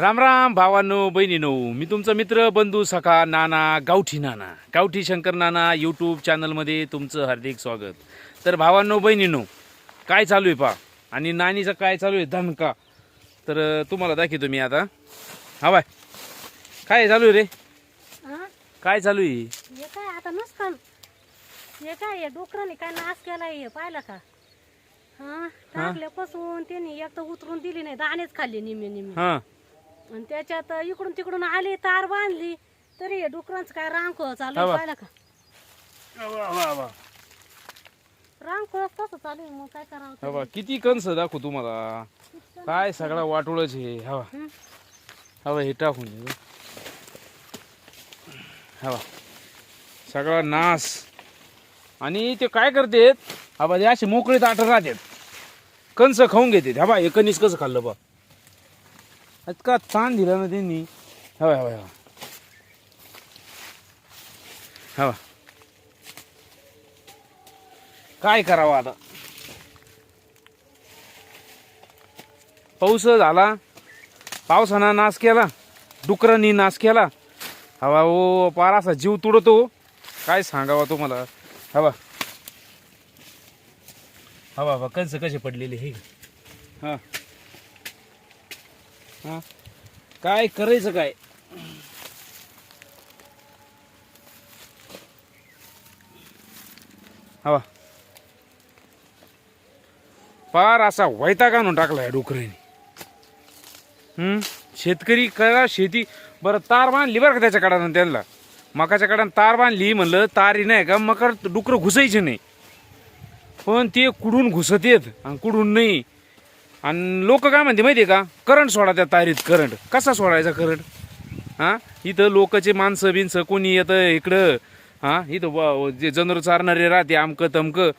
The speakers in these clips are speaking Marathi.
राम राम भावांनो बहिणीनो मी तुमचा मित्र बंधू सखा नाना गावठी नाना गावठी शंकर नाना यूट्यूब चॅनलमध्ये तुमचं हार्दिक स्वागत. तर भावांनो बहिणीनो काय चालू आहे पा आणि नानीचं काय चालू आहे? धनका. तर तुम्हाला दाखवतो मी आता. हा बाय. काय चालू आहे रे? हा? काय चालू आहे? हे काय आता नसतं? हे काय हे डुकराने काय नाश केलाय हे? पाहिलं का? हा? टाकल्यापासून त्यांनी एक तर उतरून दिली नाही दाणेच खाल्ले निम्मे निम्मे. हां? आणि त्याच्यात इकडून तिकडून आली तार बांधली तरी हे डुकरांचं काय रांक चालू. पाहिलं का? तसं चालू आहे, मग काय करावं हा बा किती कंस दाखवू तुम्हाला? काय सगळा वाटोळच हे हवा हं? हवा हे टाकून दे. हवा सगळा नाश आणि ते काय करतेत? हवा ते असे मोकळे ताट राहतात. कंस खाऊन घेतात. हवा हे कणीस कसं खाल्लं बा. इतका ताण दिला ना त्यांनी. हवा हवा हवा. हवा. काय करावं आता? पाऊस झाला. पावसानं नाश केला. डुकरांनी नाश केला. हवा ओ पार असा जीव तुडतो. काय सांगावा तुम्हाला? हवा. हवा हवा कंस कसे पडलेले हे? हा. हा? काय करायचं काय? हवा पार असा वैताग आणून टाकला या डुकराने हम्म? शेतकरी करा शेती बरं तार बांधली बरं का त्याच्या काढानं त्यांना? मकाच्या काढानं तार बांधली म्हणलं तारी नाही का मकर डुकरं घुसायचे नाही. पण ते कुडून घुसत येत आणि कुडून नाही. आणि लोक काय म्हणते माहिती आहे का? करंट सोडा त्या तारीत करंट कसा सोडायचा करंट हां? इथं लोकचे माणसं बिनसं कोणी येतं इकडं. हां? इथं ब- जे जनावर चारणारे राहते आमकं तमकं.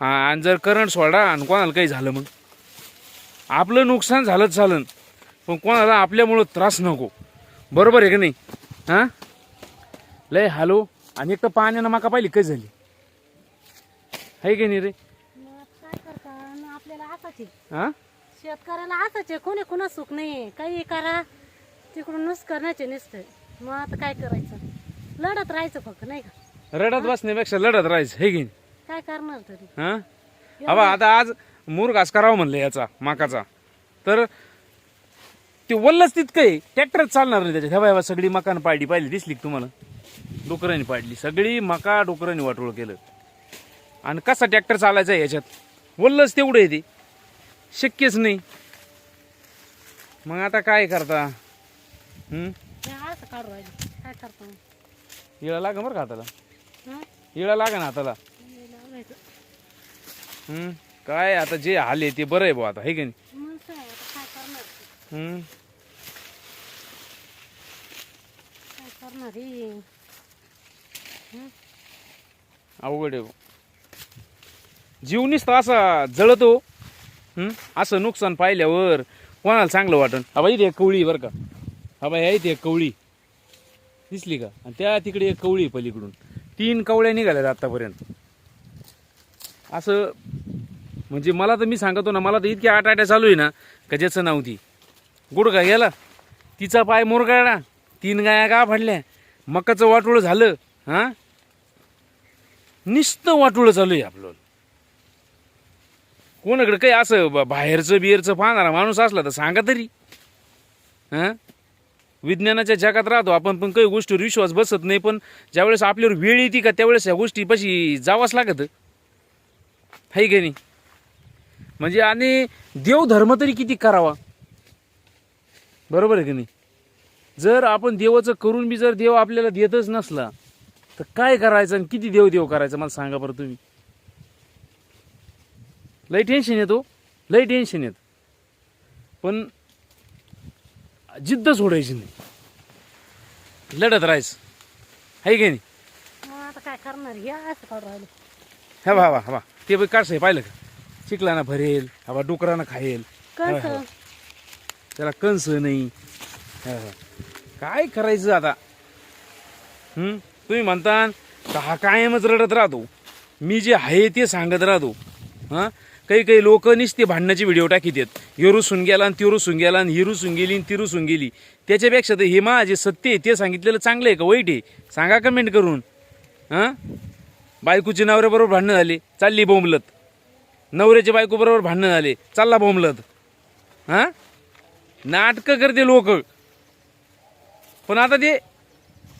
हां आणि जर करंट सोडा आणि कोणाला काही झालं मग? आपलं नुकसान झालंच चालन पण कोणाला आपल्यामुळं त्रास नको. बरोबर आहे का नाही? हां? लय हॅलो? आणि एक तर पाण्यानं माका पाहिली काय झाली? आहे की नाही रे? आपल्याला हां? शेतकऱ्याला असाच आहे कोणी कुणा सुख नाही काही करा तिकडून नुस करण्याचे नसतं. मग आता काय करायचं? लढत राहायचं फक्त नाही का? रडत बसण्यापेक्षा लढत राहायचं हे नाही? काय करणार तरी? हां? आता आज मुरघास करावं म्हणलं याचा माकाचा. तर ते वल्लच तितकं आहे. ट्रॅक्टरच चालणार नाही त्याच्यात. हवा हवा सगळी मकान पाडली पाहिली दिसली का तुम्हाला? डोकरांनी पाडली. सगळी मका डोकरांनी वाटोळ केलं. आणि कसा ट्रॅक्टर चालायचा आहे याच्यात? वल्लच तेवढं आहे ते. शक्यच नाही मग आता काय करता हं? हे मग? इळा लागा बरं का हाताला हं? इळा लागा ना हाताला हे लावायचं. हं? काय आता जे हाल आहे ते बरं आहे बुवा आता हे की नाही? अवघड आहे बुवा. जीव नुसता असा जळतो हं? असं नुकसान पाहिल्यावर कोणाला चांगलं वाटन? हा इथे एक कवळी बरं का. हा बाई इथे एक कवळी. दिसली का? आणि त्या तिकडे एक कवळी आहे पलीकडून. तीन कवळ्या निघाल्या आतापर्यंत. असं म्हणजे मला तर मी सांगतो ना मला तर इतकी आठ आट्या चालू आहे ना का ज्याचं नाव ती. गुडघा गेला. तिचा पाय मुरगाळला. तीन गाया का फाडल्या मकाचं वाटोळं झालं. हां? निस्त वाटोळं चालू आहे आपलं. कोणाकडे काही असं ब- बाहेरचं बिहेरचं पाहणारा माणूस असला तर सांगा तरी. हां? विज्ञानाच्या जगात राहतो आपण पण काही गोष्टीवर विश्वास बसत नाही पण ज्यावेळेस आपल्यावर वेळ येते का त्यावेळेस या गोष्टी पशी जावंच लागत. आहे की नाही? म्हणजे आणि देवधर्म तरी किती करावा? बरोबर आहे की नाही? जर आपण देवाचं करून बी जर देव आपल्याला देतच नसला तर काय करायचं आणि किती देव देव करायचं? मला सांगा बरं तुम्ही. लय टेन्शन येतो लय टेन्शन येत. पण जिद्द सोडायची नाही. लढत राहायचं. आहे की नाही? आता काय करणार? हे असं काढू राहिले. हा बा हा बा ते बी काढसं पाहिलं का? चिखलाना भरेल हवा डुकरानं खाईल कसं त्याला कंस नाही. हा, हा. काय करायचं आता? हं? तुम्ही म्हणता का हा कायमच रडत राहतो. मी जे आहे ते सांगत राहतो. हां? काही काही लोक नुसते भांडणाचे व्हिडिओ टाकीत देत ह्यो रुसून गेला आणि त्यो रुसून गेला आणि ही रुसून गेली आणि ती रुसून गेली. त्याच्यापेक्षा तर हे मा जे सत्य आहे ते सांगितलेलं चांगलं आहे का? वाईट आहे. सांगा कमेंट करून. हां? बायकोचे नवऱ्याबरोबर भांडणं झाले. चालली बोंबलत. नवऱ्याच्या बायकोबरोबर भांडणं झाले. चालला बोंबलत. हां? नाटकं करते लोक. पण आता ते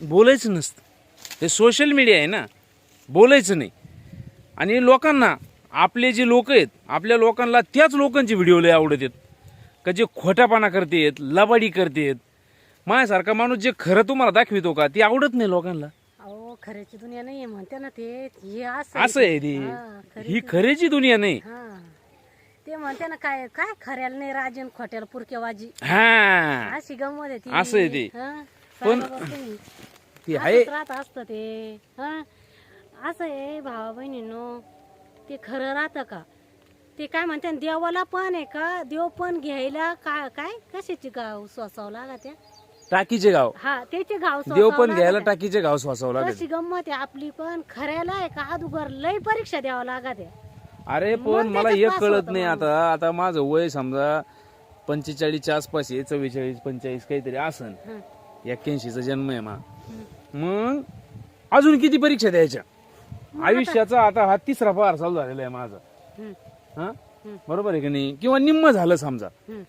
बोलायचं नसतं. हे सोशल मीडिया आहे ना. बोलायचं नाही. आणि लोकांना आपले जे लोक आहेत आपल्या लोकांना त्याच लोकांचे व्हिडिओ लय आवडत आहेत. का जे खोटापाना करतेत लबाडी करतेत माझ्यासारखा माणूस जे खरं तुम्हाला दाखवितो का ते आवडत नाही लोकांना. अहो खऱ्याची दुनिया नाहीये म्हणते ना ते. हे असं असं आहे ते. हा, खरी ही खरेची दुनिया नाही. हा. ते म्हणते ना काय काय खऱ्याला नाही राजन खोट्याला पुरकेवाजी हा. अशी गंमत आहे ती. असं आहे ते. हा, पण- सांगा बरं तुम्ही. ती आहे. असंच राहत असतं ते. हा. असं आहे भावा बहिणीनो ते खरं राहतं का? ते काय म्हणते ना, देवाला पण आहे का? देव पण घ्यायला काय काय? कशाची गाव स्वसाव लागा त्या टाकीचे गाव. हा त्याचे गाव देव पण घ्यायला. टाकीचे गाव स्वसावं लागेल कशी गंमत आहे आपली पण खऱ्याला आहे का? अदुगर लय परीक्षा द्यावं लागत. आहे अरे पण मला त्याच्यात एक पास कळत होतं नाही. आता. आता माझं वय समजा पंचेचाळीसच्या आसपास आहे चव्वेचाळीस पंचेचाळीस काहीतरी असन. एक्क्याऐंशीचा जन्म आहे मा. मग अजून किती परीक्षा द्यायच्या? आयुष्याचा आता हा तिसरा पार चालू झालेला आहे माझा. हं. बरोबर आहे की नाही? किंवा निम्म झालं समजा.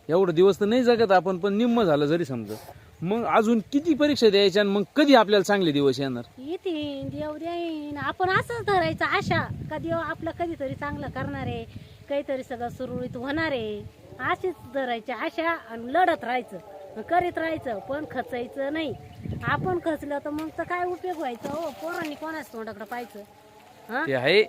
एवढं दिवस तर नाही जगत आपण पण निम्म झालं जरी समजा. मग अजून किती परीक्षा द्यायच्या आणि मग कधी आपल्याला चांगले दिवस येणार? येतीन देव देईन. आपण असंच धरायचं आशा का देव आपलं कधीतरी चांगलं करणार आहे काहीतरी सगळं सुरळीत होणार आहे. अशीच धरायची आशा आणि लढत राहायचं. करीत राहायचं पण खचायचं नाही. आपण खचलं तर मग तर काय उपयोग व्हायचा हो? पोरांनी कोणाच तोंडाकडे पाहायचं? ते आहे.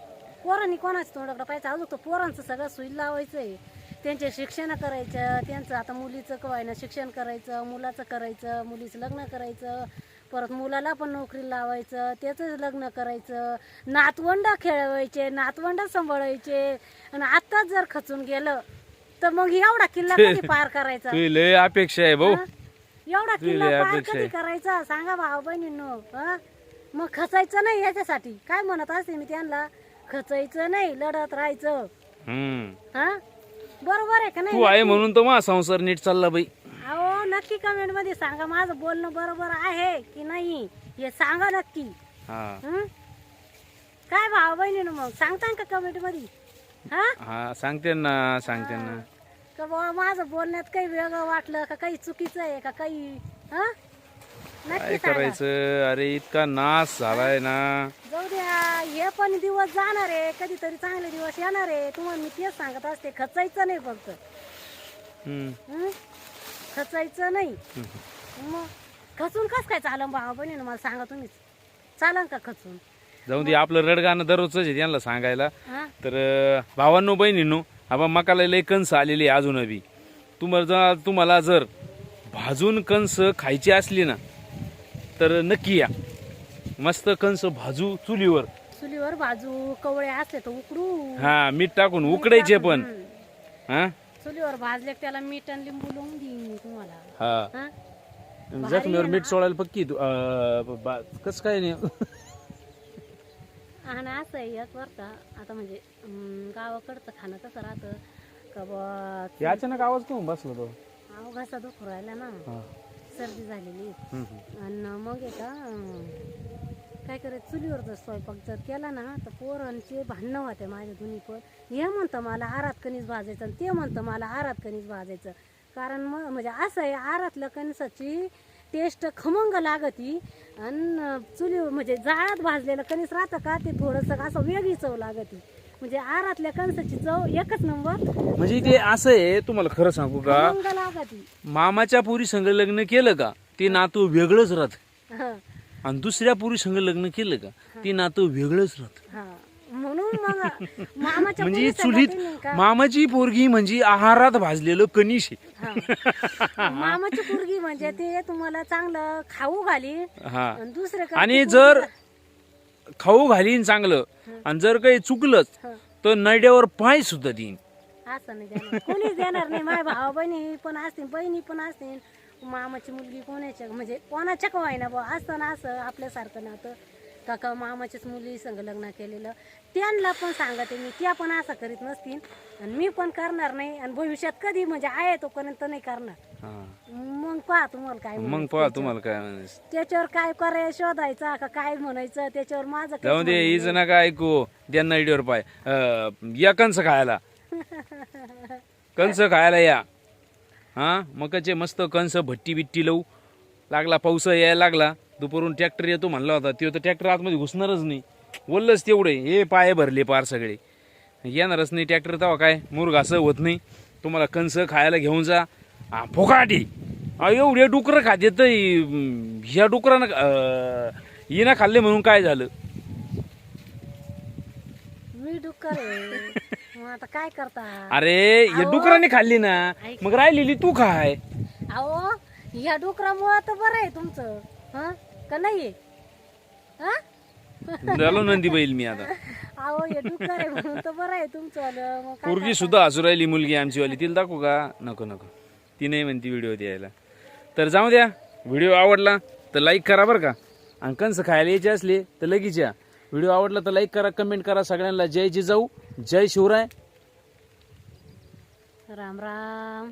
पोरांनी कोणाच तोंडाकडे पाहायचं? अजून तर पोरांचं सगळं सुई लावायचं आहे त्यांचे शिक्षण करायचं त्यांचं आता मुलीचं कवायना शिक्षण करायचं मुलाचं करायचं मुलीचं लग्न करायचं परत मुलाला पण नोकरी लावायचं त्याचं लग्न करायचं नातवंड खेळवायचे नातवंड सांभाळायचे आणि आत्ताच जर खचून गेलं तर मग एवढा किल्ला कधी पार करायचा? तुझी लय अपेक्षा आहे भाऊ? एवढा किल्ला पार कधी. करायचा? सांगा भाऊ बहिणींनो हा? मग खचायचं नाही याच्यासाठी. काय म्हणत असते मी त्यांना? खचायचं नाही लढत राहायचं. हम्म. हा? बरोबर आहे का तू नाही आहे म्हणून तर मा संसार नीट चालला बाई. अहो नक्की कमेंटमध्ये सांगा. माझं बोलणं बरोबर आहे की नाही? हे सांगा नक्की. हा. हं? काय भाऊ बहिणीनं मग? सांगता का कमेंटमध्ये? हा? हा सांगते ना सांगते ना. का बाबा माझं बोलण्यात काही वेगळं वाटलं का? काही चुकीचं आहे का? काही हा? काय करायचं अरे इतका नाश झालाय ना. जाऊ द्या हे पण दिवस जाणार आहे. कधीतरी चांगले दिवस येणार आहे. तुम्हाला मी तेच सांगत असते खचायचं नाही फक्त. हम्म. हं? खचायचं नाही. मग खचून कस काय चालन भावा बहिणीनं मला सांगा तुम्हीच. चालन का खचून? जाऊन दे आपलं रडगाणं दररोजच आहे त्यांना सांगायला. हा? तर अं, भावांनो बहिणींनो आपण मकाला लय कणस आलेली आहे अजून बी तुम्हाला जर तुम्हाला जर भाजून कणस खायची असली ना तर नक्की या. मस्त कणस भाजू चुलीवर. चुलीवर बाजू कवळे असले तर उकडू. हा मीठ टाकून उकडायचे पण. हं. चुलीवर भाजले की त्याला मीठ आणि लिंबू लावून देईन मी तुम्हाला. हा. हा? जखमीवर मीठ सोडायला पक्की तू अं, बा- कसं काय नाही. आणि असं आहे याच बरं का. आता म्हणजे अं, गावाकडचं खाणं कसं राहतं? का बा हे अचानक आवाज कोण बसला तो. घसा दुखू राहिला ना. हा. सर्दी झालेली. आणि मग आहे का अं, काय करायचं चुलीवर जर स्वयंपाक जर केला ना तर पोरांचे भांडणं होते माझ्या दोन्ही पण. हे म्हणतं मला आरात कणीस भाजायचं आणि ते म्हणतं मला आरात कणीस भाजायचं. कारण मग म्हणजे असं आहे आरातलं कणसाची टेस्ट खमंग लागती आणि चुली म्हणजे जाळात भाजलेलं कणीस राहतं का ते थोडंसं असं वेगळी चव लागती. म्हणजे आरातल्या कणसाची चव एकच नंबर. म्हणजे ते असं आहे तुम्हाला खरं सांगू का? मामाच्या पुरी संग लग्न केलं का? ते नातं वेगळंच राहत. हा. आणि दुसऱ्या पुरी संग लग्न केलं का? ते नातं वेगळंच राहत. हा. म्हणून मग मामाच्या म्हणजे चुलीत सांगते नाही का? मामाची पोरगी म्हणजे आहारात भाजलेलं कनिश आहे. हा. मामाची पोरगी म्हणजे ते तुम्हाला चांगलं खाऊ घाली हा. आणि दुसरे आणि जर खाऊ घालीन चांगलं. आणि जर काही चुकलंच. तर नड्यावर पाय सुद्धा देईन. असं नाही देणार. कोणीच देणार नाही. माझ्या भावा बहिणी पण असतील बहिणी पण असतील. मामाची मुलगी कोणाच्या म्हणजे कोणाच्या का ना बुवा असतं ना असं आपल्यासारखं नातं. काका मामाच्याच मुली संग लग्न केलेलं. त्यांना पण सांगते मी त्या पण असं करीत नसतील. आणि मी पण करणार नाही. आणि भविष्यात कधी म्हणजे आहे तोपर्यंत नाही करणार. मग पहा तुम्हाला काय मग म्हणायचं. पहा. तुम्हाला काय म्हणायचं. त्याच्यावर काय करायचं शोधायचा का काय म्हणायचं? त्याच्यावर माझं काहीच जाऊ दे म्हणणं हीच नका ऐकू. त्यांना आयडीवर पाय. अं, या कंस खायला. कंस खायला या. हा? मकाचे मस्त कंस भट्टी बिट्टी लावू. लागला पाऊस यायला लागला. दुपारून ट्रॅक्टर येतो म्हणला होता. तो तर ट्रॅक्टर आतमध्ये घुसणारच नाही. वल्लच तेवढे. हे पाय भरले पार सगळे. येणारच नाही ट्रॅक्टर तेव्हा काय? मुरग असं होत नाही. तुम्हाला कंस खायला घेऊन जा. फोकाटी. एवढे डुकरं खाते तर ह्या डुकरानं हिनं खाल्ले म्हणून काय झालं? मी मग आता काय करता? अरे हे डुकराने खाल्ली ना. मग राहिलेली तू खाय. अहो ह्या डुकरामुळं तर बरं आहे तुमचं. हा? का नाही? हा? झालो नंदी बैल मी आता. अहो हे डुक्कर आहे म्हणून तर बरं आहे तुमचं आलं. मग काय पोरगी सुद्धा हसू राहिली मुलगी आमची वाली तिला दाखवू का? नको नको. ती नाही म्हणती व्हिडिओ द्यायला तर जाऊ द्या. व्हिडिओ आवडला तर लाईक करा बरं का. आणि कंस खायला यायचे असले तर लगेच या. व्हिडिओ आवडला तर लाईक करा कमेंट करा. सगळ्यांना जय जिजाऊ जय शिवराय. राम राम.